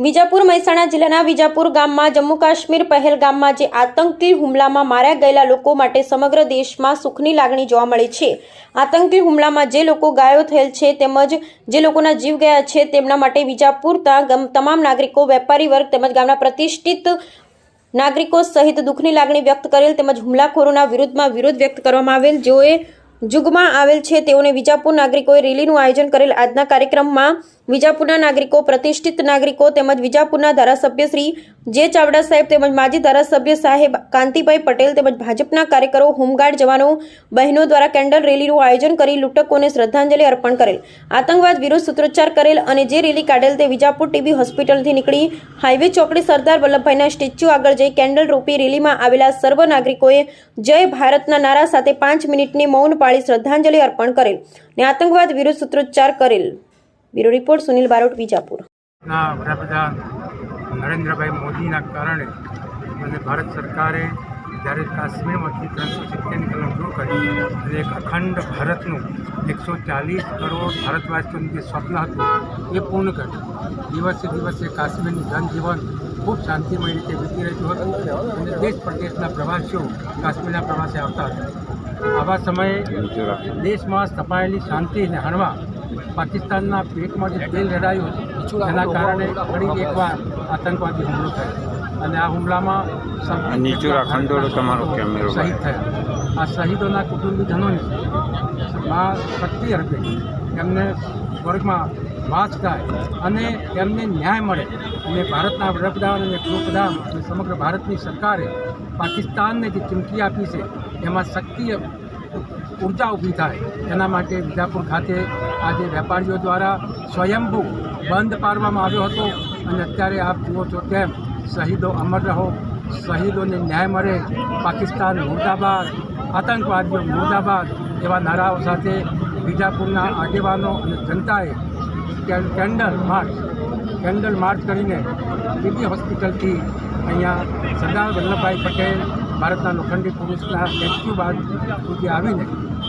વિજાપુર મહેસાણા જિલ્લાના વિજાપુર ગામમાં જમ્મુ કાશ્મીર પહેલગામમાં જે આતંકી હુમલામાં માર્યા ગયેલા લોકો માટે સમગ્ર દેશમાં સુખની લાગણી જોવા મળે છે. આતંકી હુમલામાં જે લોકો ગાયો થયેલ છે તેમજ જે લોકોના જીવ ગયા છે તેમના માટે વિજાપુરના ગમ- તમામ નાગરિકો, વેપારી વર્ગ તેમજ ગામના પ્રતિષ્ઠિત નાગરિકો સહિત દુઃખની લાગણી વ્યક્ત કરેલ તેમજ હુમલાખોરોના વિરુદ્ધમાં વિરોધ વ્યક્ત કરવામાં આવેલ. જેઓએ જુગમાં આવેલ છે. તેઓને વિજાપુર નાગરિકોએ રેલીનું આયોજન કરેલ. આજના કાર્યક્રમમાં વિજાપુરના નાગરિકો, પ્રતિષ્ઠિત નાગરિકો તેમજ વિજાપુરના ધારાસભ્ય શ્રી જે ચાવડા સાહેબ તેમજ માજી ધારાસભ્ય સાહેબ કાંતિભાઈ પટેલ તેમજ ભાજપના કાર્યકરો, હોમગાર્ડ જવાનો, બહેનો દ્વારા કેન્ડલ રેલીનું આયોજન કરી લૂંટકોને શ્રદ્ધાંજલિ અર્પણ કરેલ. આતંકવાદ વિરુદ્ધ સૂત્રોચ્ચાર કરેલ અને જે રેલી કાઢેલ તે વિજાપુર ટીબી હોસ્પિટલથી નીકળી. હાઈવે ચોકડી સરદાર વલ્લભભાઈના સ્ટેચ્યુ આગળ જઈ કેન્ડલ રૂપી રેલીમાં આવેલા સર્વ નાગરિકોએ જય ભારતના નારા સાથે પાંચ મિનિટની મૌન પાળી શ્રદ્ધાંજલિ અર્પણ કરેલ ને આતંકવાદ વિરુદ્ધ સૂત્રોચ્ચાર કરેલ. Bureau report Sunil Barot, Vijapur. ના નરેન્દ્રભાઈ મોદીના કારણે અને ભારત સરકારે જ્યારે કાશ્મીરમાંથી ત્રણસો સિત્તેરની કલમ દૂર કરી અને એક અખંડ ભારતનું એકસો ચાલીસ કરોડ ભારતવાસીઓનું જે સ્વપ્ન હતું એ પૂર્ણ કર્યું. દિવસે દિવસે કાશ્મીરનું જનજીવન ખૂબ શાંતિમય રીતે વીતી રહ્યું હતું અને દેશ પ્રદેશના પ્રવાસીઓ કાશ્મીરના પ્રવાસે આવતા હતા. આવા સમયે દેશમાં સ્થપાયેલી શાંતિને હણવા પાકિસ્તાનના પેટમાં જે તેલ રડાયું એના કારણે ફરી એકવાર આતંકવાદી હુમલો થયો. અને આ હુમલામાં આ ખંડોળો તમારો કેમેરો શહીદ થયા. આ શહીદોના કુટુંબીજનોને મા શક્તિ અર્પે. એમને સ્વર્ગમાં વાસ થાય અને એમને ન્યાય મળે. અને ભારતના વડાપ્રધાન અને ગૃહપ્રધાન અને સમગ્ર ભારતની સરકારે પાકિસ્તાનને જે ચીમકી આપી છે એમાં શક્તિ ઊર્જા ઊભી થાય. એના માટે વિજાપુર ખાતે આજે વેપારીઓ દ્વારા સ્વયંભૂ બંધ પાડવામાં આવ્યો હતો. અને અત્યારે આપ જુઓ છો તેમ શહીદો અમર રહો, શહીદોને ન્યાય મળે, પાકિસ્તાન મુર્દાબાદ, આતંકવાદીઓ મુર્દાબાદ એવા નારાઓ સાથે બીજાપુરના આગેવાનો અને જનતાએ કેન્ડલ માર્ચ કેન્ડલ માર્ચ કરીને પીપી હોસ્પિટલથી અહીંયા સરદાર વલ્લભભાઈ પટેલ, ભારતના લોખંડી પુરુષના સ્ટેચ્યુ બાદ સુધી આવીને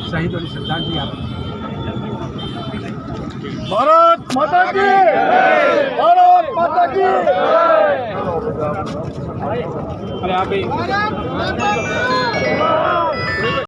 શહીદોની શ્રદ્ધાંજલિ આપી. ભારત માતા daqui! Olha, abre.